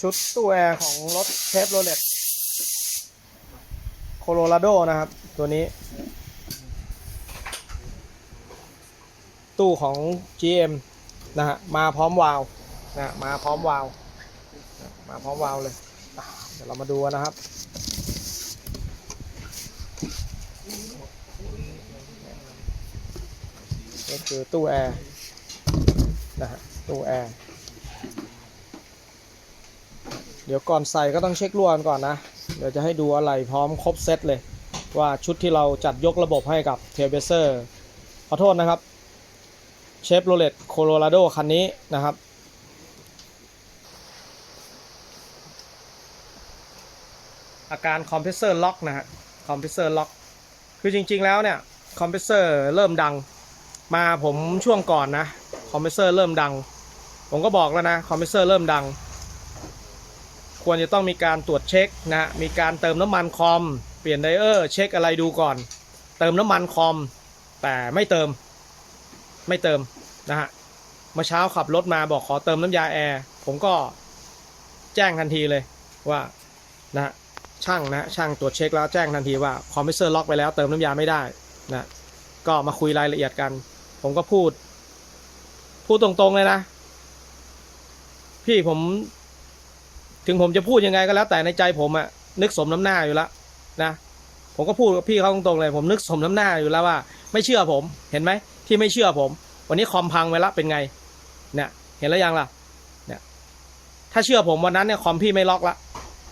ชุดตู้แอร์ของรถเชฟโรเลตโคโลราโดนะครับ ตัวนี้ ตู้ของ GM นะฮะมาพร้อมวาล์วนะมาพร้อมวาล์วมาพร้อมวาล์วเลย เดี๋ยวเรามาดูนนะครับนี่คือตู้แอร์นะฮะตู้แอร์ เดี๋ยวก่อนใส่ก็ต้องเช็ครั่วกันก่อนนะ เดี๋ยวจะให้ดูอะไรพร้อมครบเซตเลย ว่าชุดที่เราจัดยกระบบให้กับเทเบเซอร์ขอโทษนะครับเชฟโรเลตโคโลราโดคันนี้นะครับอาการคอมเพรสเซอร์ล็อกนะฮะคอมเพรสเซอร์ล็อกคือจริงๆแล้วเนี่ยคอมเพรสเซอร์เริ่มดังมาผมช่วงก่อนนะคอมเพรสเซอร์เริ่มดัง ผมก็บอกแล้วนะคอมเพรสเซอร์เริ่มดัง ควรจะต้องมีการตรวจเช็คนะมีการเติมน้ำมันคอม เปลี่ยนไดเออร์เช็คอะไรดูก่อน เติมน้ำมันคอม แต่ไม่เติม ไม่เติมนะฮะเมื่อเช้าขับรถมาบอกขอเติมน้ำยาแอร์ผมก็แจ้งทันทีเลยว่านะช่างนะช่างตรวจเช็คแล้วแจ้งทันทีว่าคอมเพรสเซอร์ล็อกไปแล้วเติมน้ำยาไม่ได้นะก็มาคุยรายละเอียดกัน ผมก็พูด พูดตรงๆเลยนะ พี่ผม ถึงผมจะพูดยังไงก็แล้วแต่ในใจผมอะนึกสมน้ำหน้าอยู่แล้วนะผมก็พูดกับพี่เขาตรงๆเลย ผมนึกสมน้ำหน้าอยู่แล้วว่า ไม่เชื่อผมเห็นไหมที่ไม่เชื่อผม วันนี้คอมพังไปแล้วเป็นไงเนี่ยเห็นแล้วยังล่ะเนี่ยถ้าเชื่อผมวันนั้นเนี่ยคอมพี่ไม่ล็อกละ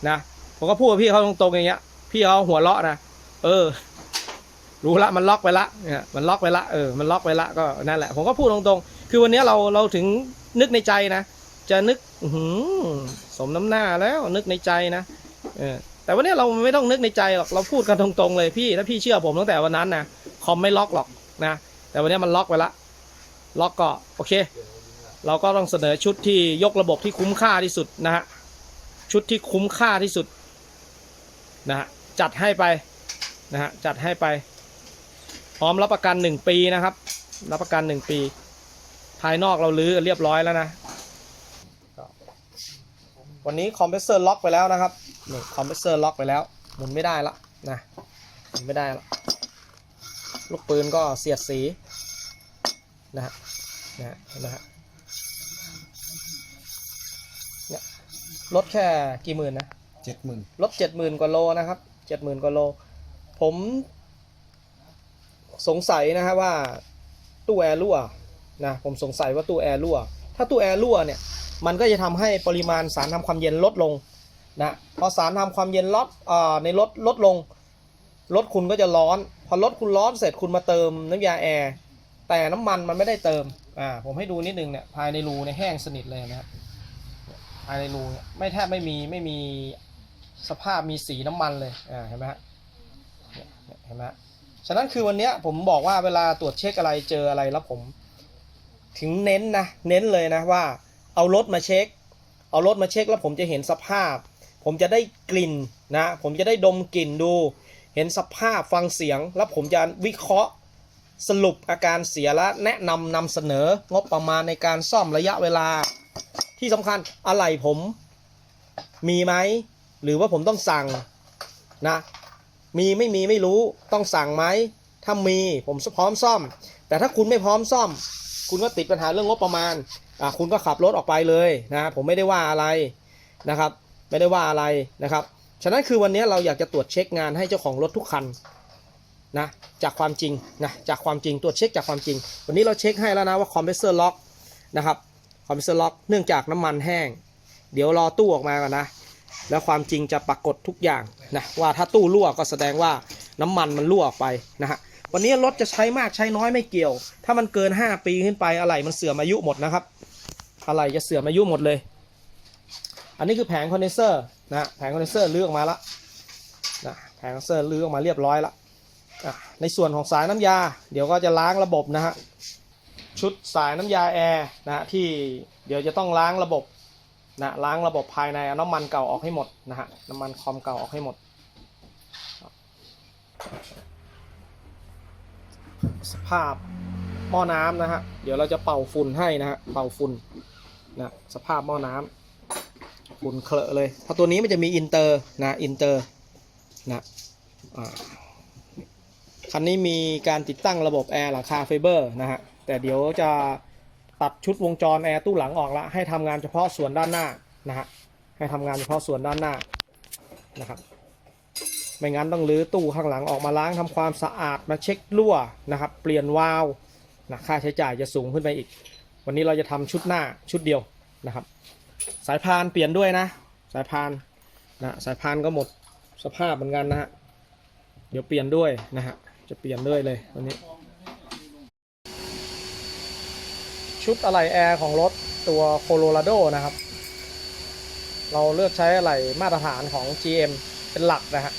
นะผมก็พูดกับพี่เขาตรงๆอย่างเงี้ย พี่เขาหัวเราะนะเออ รู้ละมันล็อกไปละเนี่ยมันล็อกไปละเออมันล็อกไปละก็นั่นแหละ ผมก็พูดตรงๆ คือวันนี้เราเราถึงนึกในใจนะ จะนึกหืสมน้ำหน้าแล้วนึกในใจนะเออแต่วันนี้เราไม่ต้องนึกในใจหรอกเราพูดกันตรงๆเลยพี่ถ้าพี่เชื่อผมตั้งแต่วันนั้นนะคอมไม่ล็อกหรอกนะแต่วันนี้มันล็อกไปละล็อกก็โอเค เราก็ต้องเสนอชุดที่ยกระบบที่คุ้มค่าที่สุดนะฮะชุดที่คุ้มค่าที่สุดนะฮะจัดให้ไปนะฮะจัดให้ไป พร้อมรับประกัน 1 ปีนะครับ รับประกัน 1 ปี ภายนอกเราลื้อเรียบร้อยแล้วนะ วันนี้คอมเพรสเซอร์ล็อกไปแล้วนะครับนี่คอมเพรสเซอร์ล็อกไปแล้วหมุนไม่ได้ละนะหมุนไม่ได้ละลูกปืนก็เสียดสีนะฮะนะฮะเห็นไหมฮะเนี่ยลดแค่กี่หมื่นนะเจ็ดหมื่นลดเจ็ดหมื่นกว่าโลนะครับเจ็ดหมื่นกว่าโล ผมสงสัยนะฮะว่าตู้แอร์รั่วนะผมสงสัยว่าตู้แอร์รั่ว ถ้าตู้แอร์รั่วเนี่ย มันก็จะทำให้ปริมาณสารทำความเย็นลดลงนะพอสารทำความเย็นลดในรถลดลงรถคุณก็จะร้อน พอรถคุณร้อนเสร็จคุณมาเติมน้ำยาแอร์แต่น้ำมันมันไม่ได้เติมอ่าผมให้ดูนิดนึงเนี่ยภายในรูเนี่ยแห้งสนิทเลยนะครับภายในรูเนี่ยไม่แทบไม่มีไม่มีสภาพมีสีน้ำมันเลยอ่าเห็นไหมฮะเห็นไหมฮะฉะนั้นคือวันนี้ผมบอกว่าเวลาตรวจเช็คอะไรเจออะไรแล้วผม ถึงเน้นนะเน้นเลยนะว่า เอารถมาเช็ค เอารถมาเช็คแล้วผมจะเห็นสภาพ ผมจะได้กลิ่นนะ ผมจะได้ดมกลิ่นดู เห็นสภาพฟังเสียง แล้วผมจะวิเคราะห์สรุปอาการเสียและแนะนำนำเสนองบประมาณในการซ่อมระยะเวลา ที่สำคัญอะไรผมมีไหมหรือว่าผมต้องสั่งนะมีไม่มีไม่รู้ต้องสั่งไหมถ้ามีผมพร้อมซ่อม แต่ถ้าคุณไม่พร้อมซ่อม คุณก็ติดปัญหาเรื่องงบประมาณ คุณก็ขับรถออกไปเลยนะผมไม่ได้ว่าอะไรนะครับ ไม่ได้ว่าอะไรนะครับฉะนั้นคือวันนี้เราอยากจะตรวจเช็คงานให้เจ้าของรถทุกคันนะจากความจริงนะจากความจริงตรวจเช็คจากความจริง วันนี้เราเช็คให้แล้วนะว่าคอมเพรสเซอร์ล็อกนะครับคอมเพรสเซอร์ล็อกเนื่องจากน้ำมันแห้ง เดี๋ยวรอตู้ออกมาก่อนนะแล้วความจริงจะปรากฏทุกอย่างนะว่าถ้าตู้รั่วก็แสดงว่าน้ำมันมันรั่วออกไปนะฮะวันนี้รถจะใช้มากใช้น้อยไม่เกี่ยว ถ้ามันเกิน 5 ปีขึ้นไปอะไรมันเสื่อมอายุหมดนะครับ อะไรจะเสื่อมอายุหมดเลย อันนี้คือแผงคอนเดนเซอร์นะแผงคอนเดนเซอร์เลือกมาละนะแผงคอนเดนเซอร์เลือกมาเรียบร้อยละในส่วนของสายน้ำยา เดี๋ยวก็จะล้างระบบนะฮะชุดสายน้ำยาแอร์นะที่เดี๋ยวจะต้องล้างระบบนะล้างระบบภายในเอาน้ำมันเก่าออกให้หมดนะฮะน้ำมันคอมเก่าออกให้หมด สภาพหม้อน้ำนะฮะเดี๋ยวเราจะเป่าฝุ่นให้นะฮะเป่าฝุ่น นะสภาพหม้อน้ำขุ่นเคลอะเลยเพราะตัวนี้มันจะมีอินเตอร์นะอินเตอร์นะคันนี้มีการติดตั้งระบบแอร์หลังคาไฟเบอร์นะฮะแต่เดี๋ยวจะตัดชุดวงจรแอร์ตู้หลังออกละให้ทำงานเฉพาะส่วนด้านหน้านะฮะให้ทำงานเฉพาะส่วนด้านหน้านะครับไม่งั้นต้องรื้อตู้ข้างหลังออกมาล้างทำความสะอาดมาเช็ครั่วนะครับ เปลี่ยนวาล์วนะค่าใช้จ่ายจะสูงขึ้นไปอีก วันนี้เราจะทำชุดหน้าชุดเดียวนะครับ สายพานเปลี่ยนด้วยนะ สายพานนะสายพานก็หมดสภาพเหมือนกันนะฮะเดี๋ยวเปลี่ยนด้วยนะฮะจะเปลี่ยนด้วยเลยวันนี้ ชุดอะไหล่แอร์ของรถตัวโคโลราโดนะครับ เราเลือกใช้อะไหล่มาตรฐานของ GM เป็นหลักนะฮะ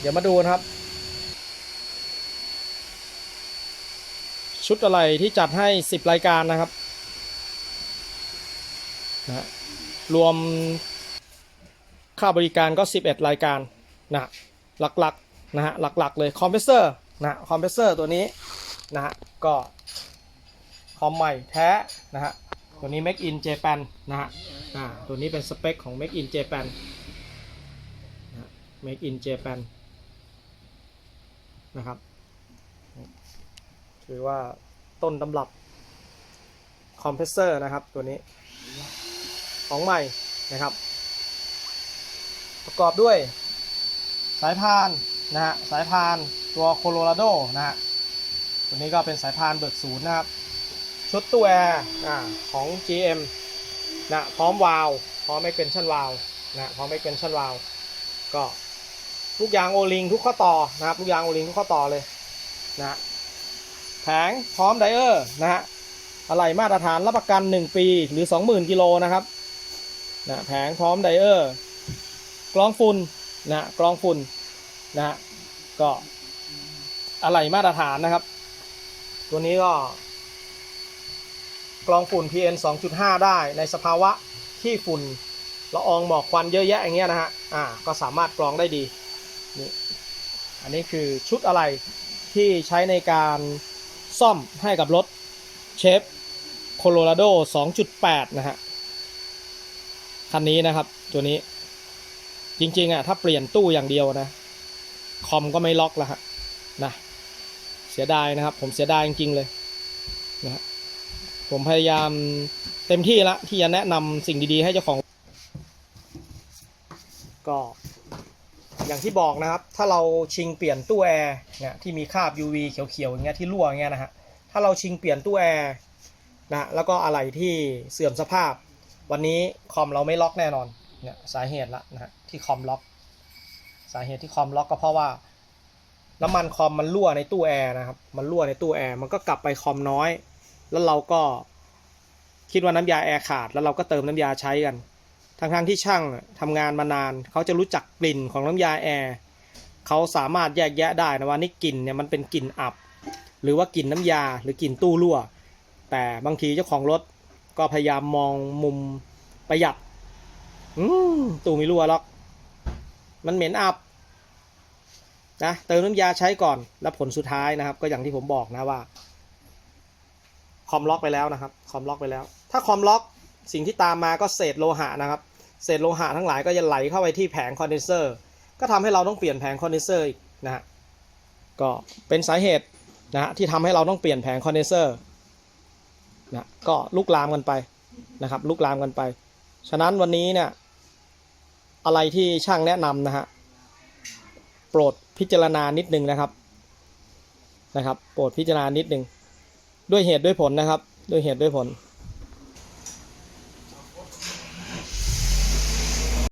เดี๋ยวมาดูนะครับ ชุดอะไรที่จัดให้ 10 รายการนะครับนะฮะรวมค่าบริการก็ 11 รายการนะฮะหลักๆนะฮะหลักๆเลยคอมเพรสเซอร์นะคอมเพรสเซอร์ตัวนี้นะฮะก็คอมใหม่แท้นะฮะตัวนี้ Make in Japan นะฮะอ่าตัวนี้เป็นสเปคของ Make in Japan นะฮะ Make in Japan นะครับ ถือว่าต้นตำรับคอมเพรสเซอร์นะครับตัวนี้ ของใหม่นะครับ ประกอบด้วยสายพานนะฮะสายพานตัวโคโลราโดนะฮะตัวนี้ก็เป็นสายพานเบิกศูนย์นะครับชุดตู้แอร์อ่าของ GM นะพร้อมวาลพร้อมไม่เป็นชั้นวาลนะพร้อมไม่เป็นชั้นวาลก็ลูกยางโอลิงทุกข้อต่อนะครับลูกยางโอลิงทุกข้อต่อเลยนะ แผงพร้อมไดเออร์นะฮะอะไหล่มาตรฐานรับประกัน 1 ปีหรือ 20,000กิโลนะครับนะแผงพร้อมไดเออร์กรองฝุ่นนะกรองฝุ่นนะฮะก็อะไหล่มาตรฐานนะครับ ตัวนี้ก็กรองฝุ่น PN 2.5 ได้ในสภาวะที่ฝุ่นละอองหมอกควันเยอะแยะอย่างเงี้ยนะฮะ อ่า ก็สามารถกรองได้ดี นี่ อันนี้คือชุดอะไรที่ใช้ในการ ซ่อมให้กับรถเชฟโคโลราโด 2.8 นะฮะ คันนี้นะครับตัวนี้ จริงๆอะถ้าเปลี่ยนตู้อย่างเดียวนะ คอมก็ไม่ล็อกแล้วฮะนะ เสียดายนะครับ ผมเสียดายจริงๆเลยนะฮะผมพยายามเต็มที่ละที่จะแนะนำสิ่งดีๆให้เจ้าของ ก็ อย่างที่บอกนะครับ ถ้าเราชิงเปลี่ยนตู้แอร์เนี่ยที่มีคราบ UV เขียวๆอย่างเงี้ยที่รั่วอย่างเงี้ยนะฮะถ้าเราชิงเปลี่ยนตู้แอร์นะแล้วก็อะไรที่เสื่อมสภาพ วันนี้คอมเราไม่ล็อกแน่นอนเนี่ยสาเหตุละนะฮะที่คอมล็อก สาเหตุที่คอมล็อกก็เพราะว่า น้ำมันคอมมันรั่วในตู้แอร์นะครับมันรั่วในตู้แอร์มันก็กลับไปคอมน้อย แล้วเราก็คิดว่าน้ำยาแอร์ขาดแล้วเราก็เติมน้ำยาใช้กัน ทั้งทงที่ช่างทำงานมานาน เขาจะรู้จักกลิ่นของน้ำยาแอร์เขาสามารถแยกแยะได้นะว่านี่กลิ่นเนี่ยมันเป็นกลิ่นอับ หรือว่ากลิ่นน้ำยาหรือกลิ่นตู้รั่ว แต่บางทีเจ้าของรถก็พยายามมองมุมประหยัดอืมตู้ไม่รั่วหรอก มันเหม็นอับนะเติมน้ำยาใช้ก่อนแล้วผลสุดท้ายนะครับ ก็อย่างที่ผมบอกนะว่าคอมล็อกไปแล้วนะครับคอมล็อกไปแล้ว ถ้าคอมล็อกสิ่งที่ตามมาก็เศษโลหะนะครับ เศษโลหะทั้งหลายก็จะไหลเข้าไปที่แผงคอนเดนเซอร์ ก็ทำให้เราต้องเปลี่ยนแผงคอนเดนเซอร์อีกนะฮะ ก็เป็นสาเหตุนะฮะที่ทำให้เราต้องเปลี่ยนแผงคอนเดนเซอร์นะก็ลุกลามกันไปนะครับลุกลามกันไป ฉะนั้นวันนี้เนี่ยอะไรที่ช่างแนะนำนะฮะโปรดพิจารณานิดนึงนะครับนะครับ โปรดพิจารณานิดนึงด้วยเหตุด้วยผลนะครับ ด้วยเหตุด้วยผล